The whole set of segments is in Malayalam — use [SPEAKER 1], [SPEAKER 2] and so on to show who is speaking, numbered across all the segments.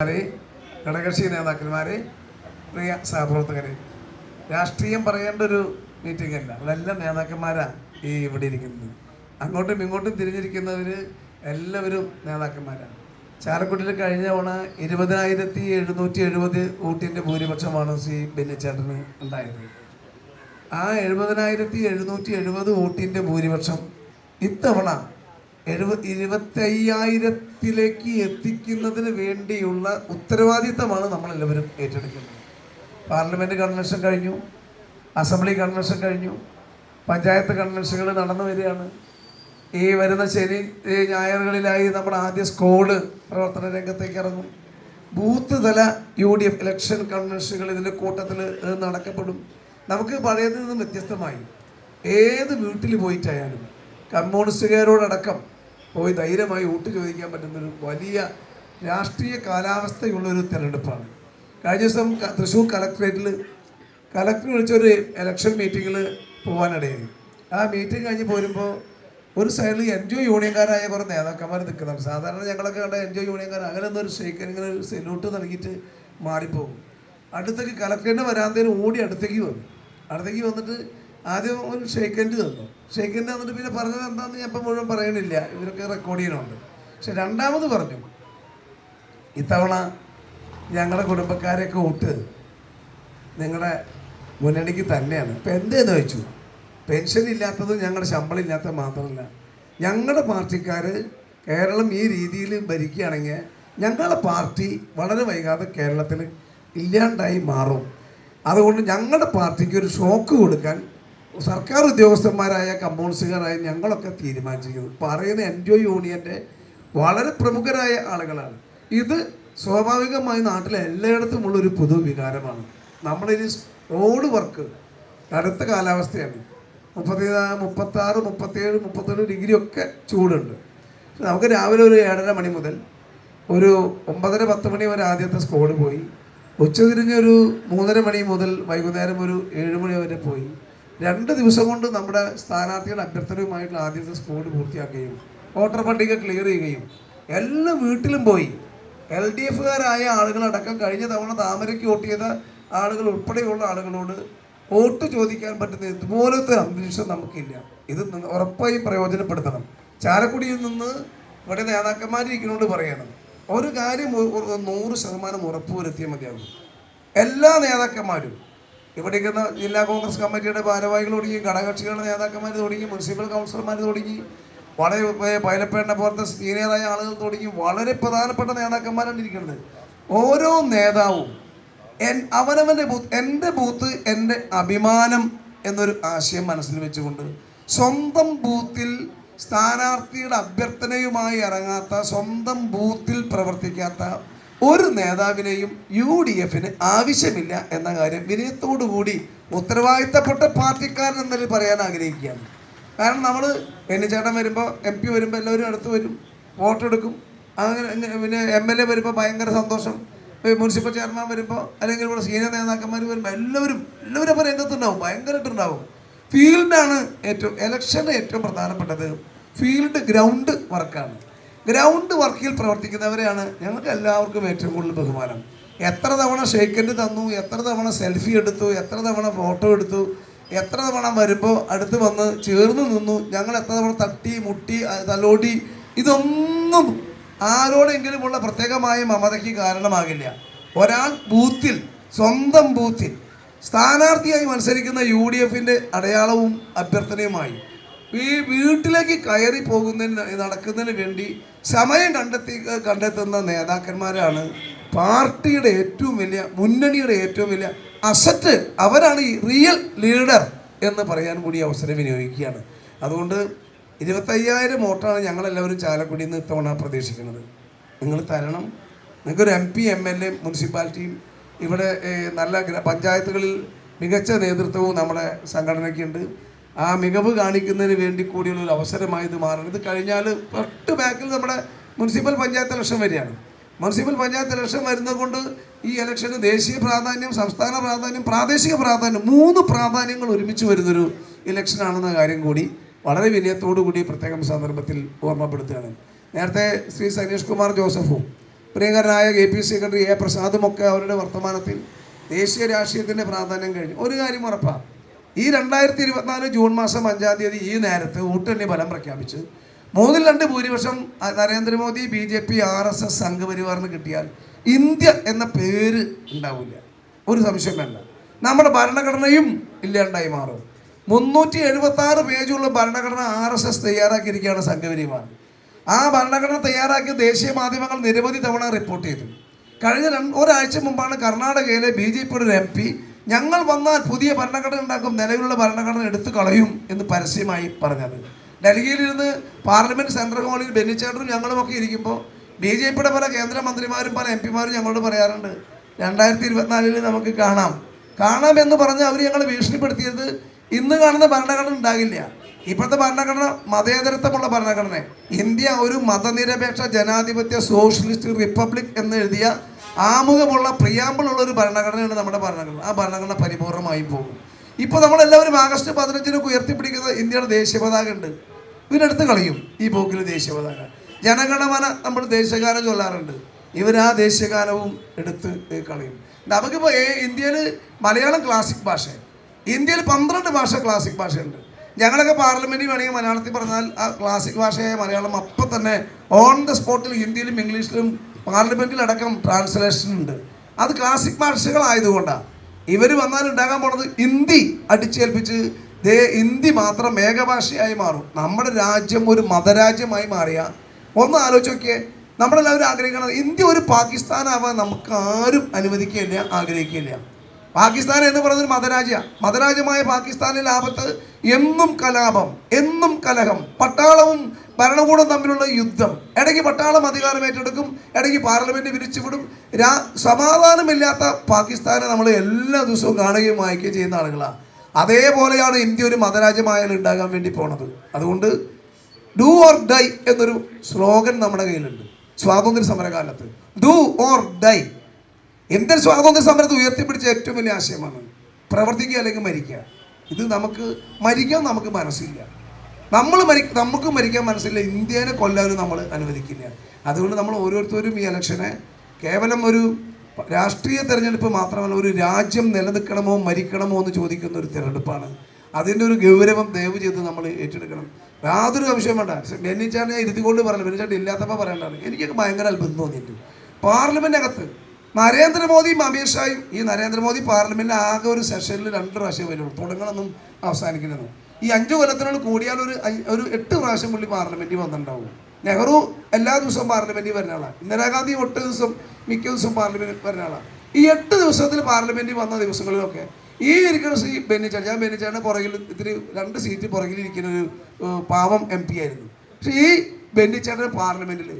[SPEAKER 1] നേതാക്കന്മാരെ ഘടകകക്ഷി നേതാക്കന്മാരെ പ്രിയ സഹപ്രവർത്തകരെ. രാഷ്ട്രീയം പറയേണ്ട ഒരു മീറ്റിംഗ് അല്ല ഇവിടെ നേതാക്കന്മാരാണ് ഈ ഇവിടെ ഇരിക്കുന്നത്. അങ്ങോട്ടും ഇങ്ങോട്ടും തിരിഞ്ഞിരിക്കുന്നവർ എല്ലാവരും നേതാക്കന്മാരാണ് ചാലക്കുടിയിൽ കഴിഞ്ഞ തവണ ഇരുപതിനായിരത്തി എഴുന്നൂറ്റി എഴുപത് വോട്ടിന്റെ ഭൂരിപക്ഷമാണ് സി ബെന്നിച്ചേട്ടന് ഉണ്ടായത്. ആ എഴുപതിനായിരത്തി എഴുന്നൂറ്റി എഴുപത് വോട്ടിന്റെ ഭൂരിപക്ഷം ഇത്തവണ എഴുപത് ഇരുപത്തയ്യായിരത്തിലേക്ക് എത്തിക്കുന്നതിന് വേണ്ടിയുള്ള ഉത്തരവാദിത്തമാണ് നമ്മളെല്ലാവരും ഏറ്റെടുക്കുന്നത്. പാർലമെന്റ് കൺവെൻഷൻ കഴിഞ്ഞു അസംബ്ലി കൺവെൻഷൻ കഴിഞ്ഞു പഞ്ചായത്ത് കൺവെൻഷനുകൾ നടന്നു വരികയാണ്. ഈ വരുന്ന ശനി ഞായറുകളിലായി നമ്മുടെ ആദ്യ സ്കോഡ് പ്രവർത്തന രംഗത്തേക്ക് ഇറങ്ങും. ബൂത്ത് തല യു ഡി എഫ് ഇലക്ഷൻ കൺവെൻഷനുകൾ ഇതിന്റെ കൂട്ടത്തിൽ നടക്കപ്പെടും. നമുക്ക് പഴയതിൽ നിന്നും വ്യത്യസ്തമായി ഏത് വീട്ടിൽ പോയിട്ടായാലും കമ്മ്യൂണിസ്റ്റുകാരോടടക്കം പോയി ധൈര്യമായി വോട്ട് ചോദിക്കാൻ പറ്റുന്നൊരു വലിയ രാഷ്ട്രീയ കാലാവസ്ഥയുള്ളൊരു തിരഞ്ഞെടുപ്പാണ്. കഴിഞ്ഞ ദിവസം തൃശ്ശൂർ കലക്ട്രേറ്റിൽ കലക്ടർ വിളിച്ചൊരു ഇലക്ഷൻ മീറ്റിങ്ങിൽ പോകാനിടയായി ആ മീറ്റിംഗ് കഴിഞ്ഞ് പോരുമ്പോൾ ഒരു സൈഡിൽ എൻ ജി ഒ യൂണിയൻകാരായ കുറേ നേതാക്കന്മാർ നിൽക്കുന്നുണ്ട്. സാധാരണ ഞങ്ങളൊക്കെ കണ്ട എൻ ജി ഒ യൂണിയൻകാർ അങ്ങനെ ഒന്നൊരു ഷെയ്ക്ക് ഇങ്ങനെ ഒരു സെല്യൂട്ട് നൽകിയിട്ട് മാറിപ്പോകും. അടുത്തേക്ക് കലക്ടറിന്റെ വരാന്തേനും ഓടി അടുത്തേക്ക് വന്നു. അടുത്തേക്ക് വന്നിട്ട് ആദ്യം ഒരു ഷെയ്ക്കൻഡ് തന്നു. ഷെയ്ക്കൻഡ് തന്നിട്ട് പിന്നെ പറഞ്ഞത് എന്താണെന്ന് ഞാൻ ഇപ്പം മുഴുവൻ പറയണില്ല. ഇവരൊക്കെ റെക്കോർഡ് ചെയ്യണമുണ്ട് പക്ഷെ രണ്ടാമത് പറഞ്ഞു ഇത്തവണ ഞങ്ങളുടെ കുടുംബക്കാരെയൊക്കെ വിട്ട് നിങ്ങളുടെ മുന്നണിക്ക് തന്നെയാണ്. ഇപ്പം എന്തേന്ന് വെച്ചു പെൻഷൻ ഇല്ലാത്തത് ഞങ്ങളുടെ ശമ്പളം ഇല്ലാത്തത് മാത്രമല്ല ഞങ്ങളുടെ പാർട്ടിക്കാർ കേരളം ഈ രീതിയിൽ ഭരിക്കുകയാണെങ്കിൽ ഞങ്ങളുടെ പാർട്ടി വളരെ വൈകാതെ കേരളത്തിൽ ഇല്ലാണ്ടായി മാറും. അതുകൊണ്ട് ഞങ്ങളുടെ പാർട്ടിക്ക് ഒരു ഷോക്ക് കൊടുക്കാൻ സർക്കാർ ഉദ്യോഗസ്ഥന്മാരായ കമ്മ്യൂണിസ്റ്റുകാരായ ഞങ്ങളൊക്കെ തീരുമാനിച്ചിരിക്കുന്നു. പറയുന്ന എൻ ജി ഒ യൂണിയന്റെ വളരെ പ്രമുഖരായ ആളുകളാണ്. ഇത് സ്വാഭാവികമായി നാട്ടിലെ എല്ലായിടത്തുമുള്ള ഒരു പൊതുവികാരമാണ് നമ്മളിനി റോഡ് വർക്ക് കടുത്ത കാലാവസ്ഥയാണ്. മുപ്പത്തി മുപ്പത്താറ് മുപ്പത്തേഴ് മുപ്പത്തേഴ് ഡിഗ്രി ഒക്കെ ചൂടുണ്ട്. നമുക്ക് രാവിലെ ഒരു ഏഴര മണി മുതൽ ഒരു ഒമ്പതര പത്ത് മണി വരെ ആദ്യത്തെ സ്കോഡ് പോയി. ഉച്ചതിരിഞ്ഞൊരു മൂന്നര മണി മുതൽ വൈകുന്നേരം ഒരു ഏഴ് മണി വരെ പോയി. രണ്ട് ദിവസം കൊണ്ട് നമ്മുടെ സ്ഥാനാർത്ഥികളുടെ അഭ്യർത്ഥനയുമായിട്ടുള്ള ആദ്യത്തെ സ്കോഡ് പൂർത്തിയാക്കുകയും വോട്ടർ പട്ടിക ക്ലിയർ ചെയ്യുകയും എല്ലാ വീട്ടിലും പോയി. എൽ ഡി എഫുകാരായ ആളുകളടക്കം കഴിഞ്ഞ തവണ താമരയ്ക്ക് വോട്ട് ചെയ്ത ആളുകൾ ഉൾപ്പെടെയുള്ള ആളുകളോട് വോട്ട് ചോദിക്കാൻ പറ്റുന്ന ഇതുപോലത്തെ അന്തരീക്ഷം നമുക്കില്ല. ഇത് ഉറപ്പായി പ്രയോജനപ്പെടുത്തണം. ചാലക്കുടിയിൽ നിന്ന് ഇവിടെ നേതാക്കന്മാരിരിക്കുന്നോട് പറയണം. ഒരു കാര്യം നൂറ് ശതമാനം ഉറപ്പ് വരുത്തിയാൽ മതിയാകും. എല്ലാ നേതാക്കന്മാരും ഇവിടെ ഇരിക്കുന്ന ജില്ലാ കോൺഗ്രസ് കമ്മിറ്റിയുടെ ഭാരവാഹികൾ തുടങ്ങി ഘടകകക്ഷികളുടെ നേതാക്കന്മാർ തുടങ്ങി മുനിസിപ്പൽ കൗൺസിലർമാർ തുടങ്ങി വളരെ ഏർ പൈലപ്പേടിനെ പോലത്തെ സീനിയറായ ആളുകൾ തുടങ്ങി വളരെ പ്രധാനപ്പെട്ട നേതാക്കന്മാരാണ് ഇരിക്കുന്നത്. ഓരോ നേതാവും എൻ അവനവന്റെ ബൂത്ത് എന്റെ ബൂത്ത് എന്റെ അഭിമാനം എന്നൊരു ആശയം മനസ്സിൽ വെച്ചുകൊണ്ട് സ്വന്തം ബൂത്തിൽ സ്ഥാനാർത്ഥിയുടെ അഭ്യർത്ഥനയുമായി ഇറങ്ങാത്ത സ്വന്തം ബൂത്തിൽ പ്രവർത്തിക്കാത്ത ഒരു നേതാവിനെയും യു ഡി എഫിന് ആവശ്യമില്ല എന്ന കാര്യം വിനയത്തോടുകൂടി ഉത്തരവാദിത്തപ്പെട്ട പാർട്ടിക്കാരൻ എന്നതിൽ പറയാൻ ആഗ്രഹിക്കുകയാണ്. കാരണം നമ്മൾ ചേട്ടൻ വരുമ്പോൾ എം പി വരുമ്പോൾ എല്ലാവരും അടുത്ത് വരും വോട്ടെടുക്കും. അങ്ങനെ പിന്നെ എം എൽ എ വരുമ്പോൾ ഭയങ്കര സന്തോഷം. മുനിസിപ്പൽ ചെയർമാൻ വരുമ്പോൾ അല്ലെങ്കിൽ ഇവിടെ സീനിയർ നേതാക്കന്മാർ വരുമ്പോൾ എല്ലാവരും എല്ലാവരും അപ്പോൾ രംഗത്തുണ്ടാവും ഭയങ്കരമായിട്ടുണ്ടാവും. ഫീൽഡാണ് ഏറ്റവും ഇലക്ഷന്റെ ഏറ്റവും പ്രധാനപ്പെട്ടത്. ഫീൽഡ് ഗ്രൗണ്ട് വർക്കാണ്. ഗ്രൗണ്ട് വർക്കിൽ പ്രവർത്തിക്കുന്നവരെയാണ് ഞങ്ങൾക്ക് എല്ലാവർക്കും ഏറ്റവും കൂടുതൽ ബഹുമാനം. എത്ര തവണ ഷെയ്ക്കൻഡ് തന്നു എത്ര തവണ സെൽഫി എടുത്തു എത്ര തവണ ഫോട്ടോ എടുത്തു എത്ര തവണ വരുമ്പോൾ അടുത്ത് വന്ന് ചേർന്ന് നിന്നു ഞങ്ങൾ എത്ര തവണ തട്ടി മുട്ടി തലോടി ഇതൊന്നും ആരോടെങ്കിലുമുള്ള പ്രത്യേകമായ മമതയ്ക്ക് കാരണമാകില്ല. ഒരാൾ ബൂത്തിൽ സ്വന്തം ബൂത്തിൽ സ്ഥാനാർത്ഥിയായി മത്സരിക്കുന്ന യു ഡി എഫിന്റെ അടയാളവും അഭ്യർത്ഥനയുമായി. ഈ വീട്ടിലേക്ക് കയറി പോകുന്നതിന് നടക്കുന്നതിന് വേണ്ടി സമയം കണ്ടെത്തി കണ്ടെത്തുന്ന നേതാക്കന്മാരാണ് പാർട്ടിയുടെ ഏറ്റവും വലിയ മുന്നണിയുടെ ഏറ്റവും വലിയ അസറ്റ്. അവരാണ് ഈ റിയൽ ലീഡർ എന്ന് പറയാൻ കൂടി അവസരം വിനിയോഗിക്കുകയാണ്. അതുകൊണ്ട് ഇരുപത്തയ്യായിരം വോട്ടാണ് ഞങ്ങളെല്ലാവരും ചാലക്കുടിയിൽ നിന്ന് ഇത്തവണ പ്രതീക്ഷിക്കുന്നത്. നിങ്ങൾ തരണം. നിങ്ങൾക്കൊരു M P M L A മുനിസിപ്പാലിറ്റിയും ഇവിടെ നല്ല പഞ്ചായത്തുകളിൽ മികച്ച നേതൃത്വവും നമ്മുടെ സംഘടനയ്ക്കുണ്ട്. ആ മികവ് കാണിക്കുന്നതിന് വേണ്ടി കൂടിയുള്ള ഒരു അവസരമായി ഇത് മാറണം. ഇത് കഴിഞ്ഞാൽ തൊട്ട് ബാക്കിൽ നമ്മുടെ മുനിസിപ്പൽ പഞ്ചായത്ത് ഇലക്ഷൻ വരികയാണ്. മുനിസിപ്പൽ പഞ്ചായത്ത് ഇലക്ഷൻ വരുന്നത് കൊണ്ട് ഈ ഇലക്ഷന് ദേശീയ പ്രാധാന്യം സംസ്ഥാന പ്രാധാന്യം പ്രാദേശിക പ്രാധാന്യം മൂന്ന് പ്രാധാന്യങ്ങൾ ഒരുമിച്ച് വരുന്നൊരു ഇലക്ഷനാണെന്ന കാര്യം കൂടി വളരെ വിനയത്തോടു കൂടി പ്രത്യേകം സന്ദർഭത്തിൽ ഓർമ്മപ്പെടുത്തുകയാണ്. നേരത്തെ ശ്രീ സനീഷ് കുമാർ ജോസഫും പ്രിയങ്കരനായ കെ പി സെക്രട്ടറി എ പ്രസാദുമൊക്കെ അവരുടെ വർത്തമാനത്തിൽ ദേശീയ രാഷ്ട്രീയത്തിന്റെ പ്രാധാന്യം കഴിഞ്ഞു. ഒരു കാര്യം ഉറപ്പാണ് ഈ രണ്ടായിരത്തി ഇരുപത്തിനാല് ജൂൺ മാസം അഞ്ചാം തീയതി ഈ നേരത്ത് വോട്ടെണ്ണി ഫലം പ്രഖ്യാപിച്ച് മൂന്നിൽ രണ്ട് ഭൂരിപക്ഷം Narendra Modi B J P R S S സംഘപരിവാറിന് കിട്ടിയാൽ ഇന്ത്യ എന്ന പേര് ഉണ്ടാവില്ല. ഒരു സംശയം വേണ്ട. നമ്മുടെ ഭരണഘടനയും ഇല്ലാണ്ടായി മാറും. മുന്നൂറ്റി എഴുപത്തി ആറ് പേജുള്ള ഭരണഘടന ആർ എസ് എസ് തയ്യാറാക്കിയിരിക്കുകയാണ് സംഘപരിവാർ. ആ ഭരണഘടന തയ്യാറാക്കിയ ദേശീയ മാധ്യമങ്ങൾ നിരവധി തവണ റിപ്പോർട്ട് ചെയ്തു. കഴിഞ്ഞ രണ്ട് ഒരാഴ്ച മുമ്പാണ് കർണാടകയിലെ ബി ജെ പിയുടെ ഒരു എം പി ഞങ്ങൾ വന്നാൽ പുതിയ ഭരണഘടന ഉണ്ടാക്കും നിലവിലുള്ള ഭരണഘടന എടുത്തു കളയും എന്ന് പരസ്യമായി പറഞ്ഞത്. ഡൽഹിയിലിരുന്ന് പാർലമെന്റ് സെൻട്രൽ ഹാളിൽ ബെന്നിച്ചേട്ടനും ഞങ്ങളുമൊക്കെ ഇരിക്കുമ്പോൾ ബി ജെ പിയുടെ പല കേന്ദ്രമന്ത്രിമാരും പല എം പിമാരും ഞങ്ങളോട് പറയാറുണ്ട് രണ്ടായിരത്തി ഇരുപത്തിനാലിൽ നമുക്ക് കാണാം. കാണാം എന്ന് പറഞ്ഞ് അവർ ഞങ്ങൾ ഭീഷണിപ്പെടുത്തിയത് ഇന്ന് കാണുന്ന ഭരണഘടന ഉണ്ടാകില്ല. ഇപ്പോഴത്തെ ഭരണഘടന മതേതരത്വമുള്ള ഭരണഘടന ഇന്ത്യ ഒരു മതനിരപേക്ഷ ജനാധിപത്യ സോഷ്യലിസ്റ്റ് റിപ്പബ്ലിക് എന്ന് എഴുതിയ ആമുഖമുള്ള പ്രിയാമ്പിളുള്ള ഒരു ഭരണഘടനയാണ് നമ്മുടെ ഭരണഘടന. ആ ഭരണഘടന പരിപൂർണമായി പോകും. ഇപ്പോൾ നമ്മളെല്ലാവരും ആഗസ്റ്റ് പതിനഞ്ചിനൊക്കെ ഉയർത്തിപ്പിടിക്കുന്ന ഇന്ത്യയുടെ ദേശീയ പതാക ഉണ്ട്. ഇവരെടുത്ത് കളയും ഈ പോക്കിൽ ദേശീയ പതാക. ജനഗണമന നമ്മൾ ദേശീയഗാനം ചൊല്ലാറുണ്ട്. ഇവർ ആ ദേശീയഗാനവും എടുത്ത് കളയും. നമുക്കിപ്പോൾ ഇന്ത്യയിൽ മലയാളം ക്ലാസിക് ഭാഷ. ഇന്ത്യയിൽ പന്ത്രണ്ട് ഭാഷ ക്ലാസിക് ഭാഷയുണ്ട്. ഞങ്ങളൊക്കെ പാർലമെന്റിൽ വേണമെങ്കിൽ മലയാളത്തിൽ പറഞ്ഞാൽ ആ ക്ലാസിക് ഭാഷയായ മലയാളം അപ്പം തന്നെ ഓൺ ദ സ്പോട്ടിൽ ഹിന്ദിയിലും ഇംഗ്ലീഷിലും പാർലമെന്റിലടക്കം ട്രാൻസ്ലേഷൻ ഉണ്ട്. അത് ക്ലാസിക് ഭാഷകളായതുകൊണ്ടാണ് ഇവർ വന്നാൽ ഉണ്ടാകാൻ പോണത് ഹിന്ദി അടിച്ചേൽപ്പിച്ച് ദേ ഹിന്ദി മാത്രം ഏകഭാഷയായി മാറും. നമ്മുടെ രാജ്യം ഒരു മതരാജ്യമായി മാറിയ. ഒന്ന് ആലോചിച്ച് നോക്കിയേ. നമ്മളെല്ലാവരും ആഗ്രഹിക്കണം ഇന്ത്യ ഒരു പാകിസ്ഥാനാവാൻ നമുക്ക് ആരും അനുവദിക്കുകയില്ല ആഗ്രഹിക്കുകയില്ല. പാകിസ്ഥാൻ എന്ന് പറയുന്നത് മതരാജ്യ. മതരാജ്യമായ പാകിസ്ഥാനിൽ ആപത്ത് എന്നും കലാപം എന്നും കലഹം പട്ടാളവും ഭരണകൂടം തമ്മിലുള്ള യുദ്ധം. ഇടയ്ക്ക് പട്ടാളം അധികാരം ഏറ്റെടുക്കും ഇടയ്ക്ക് പാർലമെന്റ് വിരിച്ചുവിടും. രാ സമാധാനമില്ലാത്ത പാകിസ്ഥാനെ നമ്മൾ എല്ലാ ദിവസവും കാണുകയും വായിക്കുകയും ചെയ്യുന്ന ആളുകളാണ് അതേപോലെയാണ് ഇന്ത്യ ഒരു മതരാജ്യമായാലും ഉണ്ടാകാൻ വേണ്ടി പോണത്. അതുകൊണ്ട് ഡു ഓർ ഡൈ എന്നൊരു സ്ലോഗൻ നമ്മുടെ കയ്യിലുണ്ട്. സ്വാതന്ത്ര്യ സമരകാലത്ത്. Do or die. ഇന്ത്യൻ സ്വാതന്ത്ര്യ സമരത്തെ ഉയർത്തിപ്പിടിച്ച ഏറ്റവും വലിയ ആശയമാണ് പ്രവർത്തിക്കുക അല്ലെങ്കിൽ മരിക്കുക. ഇത് നമുക്ക് മരിക്കാൻ നമുക്ക് മനസ്സില്ല. നമ്മൾ മരി നമുക്ക് മരിക്കാൻ മനസ്സില്ല. ഇന്ത്യനെ കൊല്ലാനും നമ്മൾ അനുവദിക്കില്ല. അതുകൊണ്ട് നമ്മൾ ഓരോരുത്തരും ഈ ഇലക്ഷനെ കേവലം ഒരു രാഷ്ട്രീയ തെരഞ്ഞെടുപ്പ് മാത്രമല്ല ഒരു രാജ്യം നിലനിൽക്കണമോ മരിക്കണമോ എന്ന് ചോദിക്കുന്ന ഒരു തിരഞ്ഞെടുപ്പാണ്. അതിന്റെ ഒരു ഗൗരവം ദയവ് ചെയ്ത് നമ്മൾ ഏറ്റെടുക്കണം. യാതൊരു സംശയം വേണ്ട. ബെന്നിച്ചാനെ ഇരുത്തിക്കൊണ്ട് പറഞ്ഞു ബെന്നിച്ചാൻ ഇല്ലാത്തപ്പോൾ പറയണ്ടാണ് എനിക്കൊക്കെ ഭയങ്കര അത്ഭുതം തോന്നിയിട്ടുണ്ട്. പാർലമെന്റിനകത്ത് നരേന്ദ്രമോദിയും അമിത്ഷായും ഈ നരേന്ദ്രമോദി പാർലമെന്റിൽ ആകെ ഒരു സെഷനിൽ രണ്ട് പ്രാവശ്യം വരുള്ളൂ. തുടങ്ങണമെന്നും അവസാനിക്കുന്നതും ഈ അഞ്ചു കൊല്ലത്തിനോട് കൂടിയാൽ ഒരു ഒരു എട്ട് പ്രാവശ്യം പുള്ളി പാർലമെന്റിൽ വന്നിട്ടുണ്ടാവും. നെഹ്റു എല്ലാ ദിവസവും പാർലമെന്റിൽ വരുന്ന ആളാണ് ഇന്ദിരാഗാന്ധി ഒട്ട് ദിവസം മിക്ക ദിവസവും പാർലമെന്റിൽ വരുന്ന ആളാണ് ഈ എട്ട് ദിവസത്തിൽ പാർലമെന്റിൽ വന്ന ദിവസങ്ങളിലൊക്കെ ഈ ഇരിക്കുന്ന ശ്രീ ബെന്നിച്ചാൻ ഞാൻ ബെന്നിച്ചാണ് പുറകിൽ ഇത്തിരി രണ്ട് സീറ്റ് പുറകിൽ ഇരിക്കുന്ന ഒരു പാവം എം പി ആയിരുന്നു. പക്ഷെ ഈ ബെന്നിച്ചാണ് പാർലമെന്റിൽ.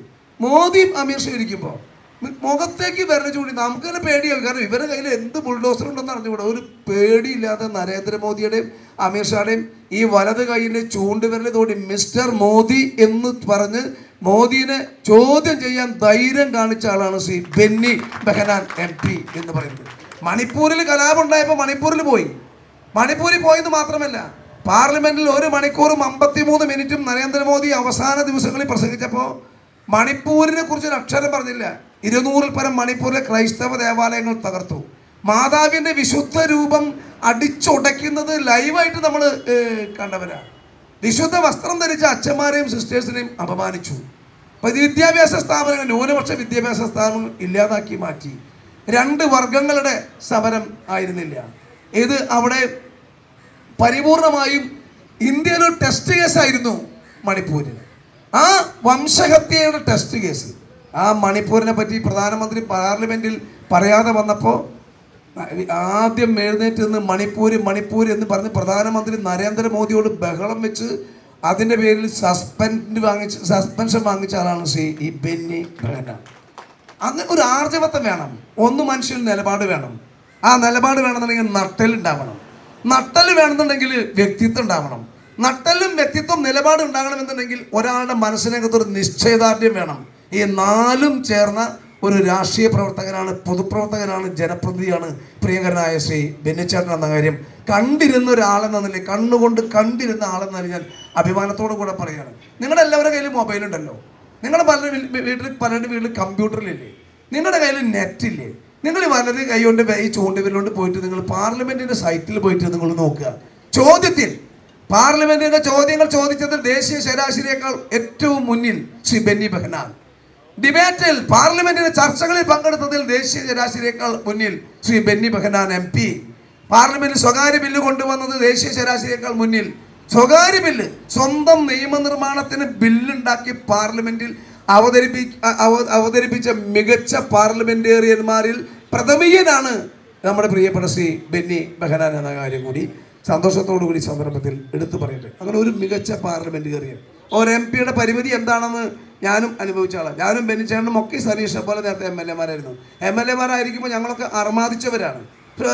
[SPEAKER 1] മോദിയും ഷാ ഇരിക്കുമ്പോൾ മുഖത്തേക്ക് വിരൽ ചൂണ്ടി. നമുക്ക് തന്നെ പേടിയാവും. കാരണം ഇവരുടെ കയ്യിൽ എന്ത് ബുൾഡോസർ ഉണ്ടെന്ന് അറിഞ്ഞുകൂടാ. ഒരു പേടിയില്ലാതെ നരേന്ദ്രമോദിയുടെയും അമിത്ഷായുടെയും ഈ വലത് കൈയിലെ ചൂണ്ടുവിരൽ തോടി മിസ്റ്റർ മോദി എന്ന് പറഞ്ഞ് മോദിനെ ചോദ്യം ചെയ്യാൻ ധൈര്യം കാണിച്ച ആളാണ് ശ്രീ ബെന്നി ബെഹനാൻ എം പി എന്ന് പറയുന്നത്. മണിപ്പൂരിൽ കലാപം ഉണ്ടായപ്പോൾ മണിപ്പൂരിൽ പോയി. മണിപ്പൂരിൽ പോയെന്ന് മാത്രമല്ല പാർലമെന്റിൽ ഒരു മണിക്കൂറും അമ്പത്തിമൂന്ന് മിനിറ്റും നരേന്ദ്രമോദി അവസാന ദിവസങ്ങളിൽ പ്രസംഗിച്ചപ്പോൾ മണിപ്പൂരിനെ കുറിച്ച് ഒരു അക്ഷരം പറഞ്ഞില്ല. ഇരുന്നൂറിൽ പരം മണിപ്പൂരിലെ ക്രൈസ്തവ ദേവാലയങ്ങൾ തകർത്തു. മാതാവിന്റെ വിശുദ്ധ രൂപം അടിച്ചുടയ്ക്കുന്നത് ലൈവായിട്ട് നമ്മൾ കണ്ടവരാണ് വിശുദ്ധ വസ്ത്രം ധരിച്ച അച്ഛന്മാരെയും സിസ്റ്റേഴ്സിനെയും അപമാനിച്ചു. വിദ്യാഭ്യാസ സ്ഥാപനങ്ങൾ ന്യൂനപക്ഷ വിദ്യാഭ്യാസ സ്ഥാപനങ്ങൾ ഇല്ലാതാക്കി മാറ്റി. രണ്ട് വർഗങ്ങളുടെ സമരം ആയിരുന്നില്ല. ഇത് അവിടെ പരിപൂർണമായും ഇന്ത്യയിലൊരു ടെസ്റ്റ് കേസായിരുന്നു മണിപ്പൂരിൽ. ആ വംശഹത്യയുടെ ടെസ്റ്റ് കേസ് ആ മണിപ്പൂരിനെ പറ്റി പ്രധാനമന്ത്രി പാർലമെന്റിൽ പറയാതെ വന്നപ്പോൾ ആദ്യം എഴുന്നേറ്റ് നിന്ന് മണിപ്പൂര് മണിപ്പൂര് എന്ന് പറഞ്ഞ് പ്രധാനമന്ത്രി നരേന്ദ്രമോദിയോട് ബഹളം വെച്ച് അതിന്റെ പേരിൽ സസ്പെൻഡ് വാങ്ങിച്ച് സസ്പെൻഷൻ വാങ്ങിച്ച ആളാണ് ശ്രീ ഈ ബെന്നി ബ്രഹ്ന അങ്ങനെ ഒരു ആർജവത്വം വേണം ഒന്ന് മനുഷ്യന് നിലപാട് വേണം. ആ നിലപാട് വേണമെന്നുണ്ടെങ്കിൽ നട്ടൽ ഉണ്ടാവണം. നട്ടൽ വേണമെന്നുണ്ടെങ്കിൽ വ്യക്തിത്വം ഉണ്ടാവണം. നട്ടലും വ്യക്തിത്വം നിലപാട് ഉണ്ടാകണമെന്നുണ്ടെങ്കിൽ ഒരാളുടെ മനസ്സിനകത്തൊരു നിശ്ചയദാർഢ്യം വേണം. ഈ നാലും ചേർന്ന ഒരു രാഷ്ട്രീയ പ്രവർത്തകനാണ് പൊതുപ്രവർത്തകനാണ് ജനപ്രതിനിധിയാണ് പ്രിയങ്കരനായ ശ്രീ ബെന്നിച്ചേട്ടൻ എന്ന കാര്യം കണ്ടിരുന്ന ഒരാളെന്ന നിലയിൽ കണ്ണുകൊണ്ട് കണ്ടിരുന്ന ആളെന്ന നിലയിൽ ഞാൻ അഭിമാനത്തോടു കൂടെ പറയുകയാണ്. നിങ്ങളുടെ എല്ലാവരുടെ കയ്യിൽ മൊബൈൽ ഉണ്ടല്ലോ. നിങ്ങളുടെ പലരുടെ വീട്ടിൽ പലരുടെ വീട്ടിൽ കമ്പ്യൂട്ടറിലില്ലേ നിങ്ങളുടെ കയ്യിൽ നെറ്റില്ലേ നിങ്ങൾ വലത് കൈ കൊണ്ട് ഈ ചൂണ്ടുവിരലുകൊണ്ട് പോയിട്ട് നിങ്ങൾ പാർലമെന്റിന്റെ സൈറ്റിൽ പോയിട്ട് നിങ്ങൾ നോക്കുക. ചോദ്യത്തിൽ പാർലമെന്റിന്റെ ചോദ്യങ്ങൾ ചോദിച്ചതിൽ ദേശീയ ശരാശരിയേക്കാൾ ഏറ്റവും മുന്നിൽ ശ്രീ ബെന്നി ബെഹനാൻ. ഡിബേറ്റിൽ പാർലമെന്റിന്റെ ചർച്ചകളിൽ പങ്കെടുത്തതിൽ ദേശീയ ശരാശരിയേക്കാൾ മുന്നിൽ ശ്രീ ബെന്നി ബെഹനാൻ എം പി. പാർലമെന്റിൽ സ്വകാര്യ ബില്ല് കൊണ്ടുവന്നത് ദേശീയ ശരാശരിയേക്കാൾ മുന്നിൽ. സ്വകാര്യ ബില്ല് സ്വന്തം നിയമനിർമ്മാണത്തിന് ബില്ലുണ്ടാക്കി പാർലമെന്റിൽ അവതരിപ്പി അവതരിപ്പിച്ച മികച്ച പാർലമെന്റേറിയന്മാരിൽ പ്രഥമീയനാണ് നമ്മുടെ പ്രിയപ്പെട്ട ശ്രീ ബെന്നി ബെഹനാൻ എന്ന കാര്യം കൂടി സന്തോഷത്തോടു കൂടി സന്ദർഭത്തിൽ എടുത്തു പറയട്ടെ. അങ്ങനെ ഒരു മികച്ച പാർലമെന്റേറിയൻ. ഒരു എം പിയുടെ പരിമിതി എന്താണെന്ന് ഞാനും അനുഭവിച്ച ആളാണ് ഞാനും ബെന്നിച്ചേട്ടനും ഒക്കെ സനീഷെ പോലെ നേരത്തെ എം എൽ എമാരായിരുന്നു. എം എൽ എമാരായിരിക്കുമ്പോൾ ഞങ്ങളൊക്കെ അർമാദിച്ചവരാണ്.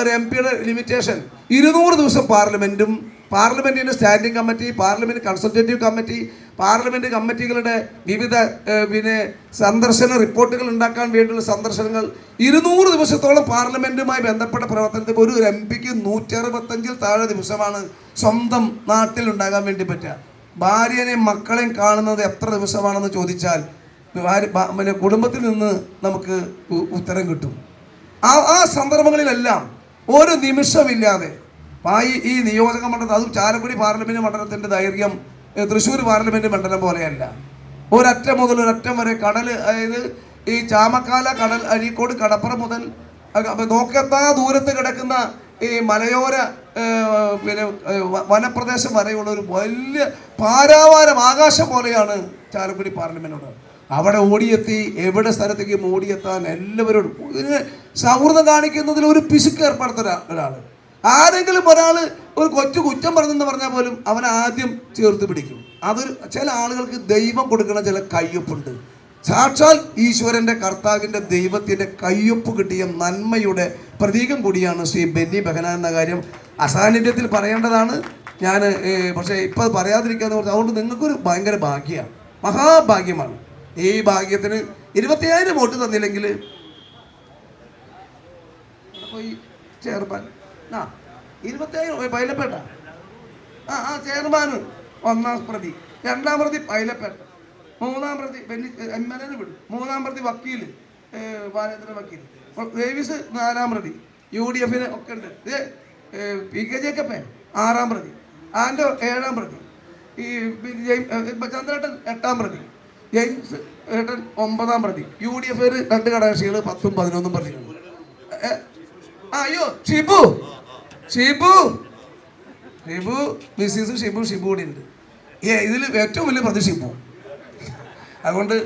[SPEAKER 1] ഒരു എം പിയുടെ ലിമിറ്റേഷൻ ഇരുന്നൂറ് ദിവസം പാർലമെന്റും പാർലമെന്റിന്റെ standing committee parliament consultative committee parliament കമ്മിറ്റികളുടെ വിവിധ പിന്നെ സന്ദർശന റിപ്പോർട്ടുകൾ ഉണ്ടാക്കാൻ വേണ്ടിയുള്ള സന്ദർശനങ്ങൾ. ഇരുന്നൂറ് ദിവസത്തോളം പാർലമെന്റുമായി ബന്ധപ്പെട്ട പ്രവർത്തനത്തിൽ ഒരു എം പിക്ക് നൂറ്ററുപത്തഞ്ചിൽ താഴെ ദിവസമാണ് സ്വന്തം നാട്ടിൽ ഉണ്ടാകാൻ വേണ്ടി പറ്റുക. ഭാര്യനെയും മക്കളെയും കാണുന്നത് എത്ര ദിവസമാണെന്ന് ചോദിച്ചാൽ പിന്നെ കുടുംബത്തിൽ നിന്ന് നമുക്ക് ഉത്തരം കിട്ടും. ആ ആ സന്ദർഭങ്ങളിലെല്ലാം ഒരു നിമിഷമില്ലാതെ ഈ ഈ നിയോജക മണ്ഡലം അതും ചാലക്കുടി പാർലമെന്റ് മണ്ഡലത്തിന്റെ ദൈർഘ്യം തൃശ്ശൂർ പാർലമെന്റ് മണ്ഡലം പോലെയല്ല. ഒരറ്റം മുതൽ ഒരറ്റം വരെ കടൽ അതായത് ഈ ചാമക്കാല കടൽ അഴീക്കോട് കടപ്പുറം മുതൽ നോക്കെത്താ ദൂരത്ത് കിടക്കുന്ന ഈ മലയോര പിന്നെ വനപ്രദേശം വരെയുള്ള ഒരു വലിയ പാരാവാരം ആകാശം പോലെയാണ് ചാലക്കുടി പാർലമെന്റ് അവിടെ ഓടിയെത്തി എവിടെ സ്ഥലത്തേക്ക് ഓടിയെത്താൻ എല്ലാവരോടും ഇതിന് സൗഹൃദം കാണിക്കുന്നതിൽ ഒരു പിശുക്ക് ഏർപ്പെടുത്തുന്ന ഒരാൾ ആരെങ്കിലും ഒരാൾ ഒരു കൊച്ചു കുറ്റം പറഞ്ഞെന്ന് പറഞ്ഞാൽ പോലും അവൻ ആദ്യം ചേർത്ത് പിടിക്കും. അത് ചില ആളുകൾക്ക് ദൈവം കൊടുക്കുന്ന ചില കയ്യൊപ്പുണ്ട്. സാക്ഷാൽ ഈശ്വരന്റെ കർത്താവിന്റെ ദൈവത്തിന്റെ കയ്യൊപ്പ് കിട്ടിയ നന്മയുടെ പ്രതീകം കൂടിയാണ് ശ്രീ ബെന്നി ബഹനാൻ എന്ന കാര്യം. അസാന്നിധ്യത്തിൽ പറയേണ്ടതാണ്. ഞാൻ പക്ഷേ ഇപ്പോൾ പറയാതിരിക്കാന്ന് പറഞ്ഞു അതുകൊണ്ട് നിങ്ങൾക്കൊരു ഭയങ്കര ഭാഗ്യമാണ്. മഹാഭാഗ്യമാണ്. ഈ ഭാഗ്യത്തിന് ഇരുപത്തിയായിരം വോട്ട് തന്നില്ലെങ്കിൽ ചെയർമാൻ ആ ഇരുപത്തിയായിരം പൈലപ്പേട്ട. ആ ആ ചെയർമാൻ ഒന്നാം പ്രതി. രണ്ടാം പ്രതി പൈലപ്പേട്ട. മൂന്നാം പ്രതി എം എൽ എനെ വിടും. മൂന്നാം പ്രതി വക്കീൽ ബാലേന്ദ്ര വക്കീൽ ഡേവിസ് നാലാം പ്രതി യു ഡി എഫിന് ഒക്കെ ഉണ്ട്. ഇത് പി കെ ജേക്കപ്പേ ആറാം പ്രതി ആൻഡോ ഏഴാം പ്രതി ഈ ചന്ദ്രേട്ടൻ എട്ടാം പ്രതി ജെയിംസ് ഏട്ടൻ ഒമ്പതാം പ്രതി യു ഡി എഫ് രണ്ട് കടകക്ഷികൾ പത്തും പതിനൊന്നും പ്രതി അയ്യോ ഷിബു ഷിബു ഷിബു മിസ്സിസ് ഷിബു ഷിബു കൂടി ഉണ്ട്. ഏ ഇതിൽ ഏറ്റവും വലിയ പ്രതി ഷിബു. അതുകൊണ്ട്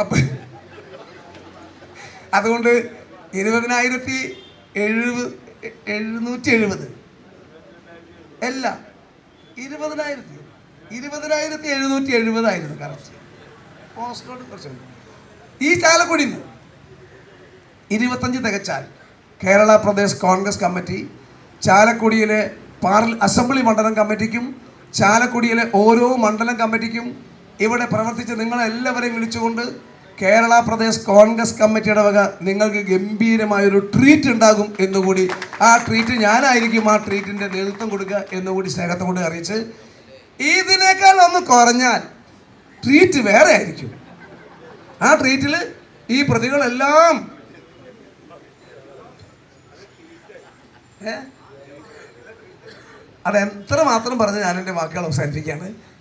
[SPEAKER 1] അപ്പൊ അതുകൊണ്ട് ഇരുപതിനായിരത്തി എഴുപത് എഴുന്നൂറ്റി എഴുപത് അല്ല ഇരുപതിനായിരത്തി. ഇരുപതിനായിരത്തി എഴുന്നൂറ്റി എഴുപതായിരുന്നു കറക്റ്റ് പോസ്റ്റോട് കുറച്ച്. ഈ ചാലക്കുടിയിൽ ഇരുപത്തഞ്ച് തികച്ചാൽ കേരള പ്രദേശ് കോൺഗ്രസ് കമ്മിറ്റി ചാലക്കുടിയിലെ പാർല അസംബ്ലി മണ്ഡലം കമ്മിറ്റിക്കും ചാലക്കുടിയിലെ ഓരോ മണ്ഡലം കമ്മിറ്റിക്കും ഇവിടെ പ്രവർത്തിച്ച് നിങ്ങളെല്ലാവരെയും വിളിച്ചുകൊണ്ട് കേരള പ്രദേശ് കോൺഗ്രസ് കമ്മിറ്റിയുടെ വക നിങ്ങൾക്ക് ഗംഭീരമായൊരു ട്രീറ്റ് ഉണ്ടാകും എന്നുകൂടി ആ ട്രീറ്റ് ഞാനായിരിക്കും ആ ട്രീറ്റിന്റെ നേതൃത്വം കൊടുക്കുക എന്നുകൂടി സ്നേഹത്തെ കൊണ്ട് അറിയിച്ച് ഇതിനേക്കാൾ ഒന്ന് കുറഞ്ഞാൽ ട്രീറ്റ് വേറെ ആയിരിക്കും. ആ ട്രീറ്റിൽ ഈ പ്രതികളെല്ലാം അതെത്ര മാത്രം പറഞ്ഞ് ഞാൻ വാക്കുകൾ അവസാനിപ്പിക്കുകയാണ്.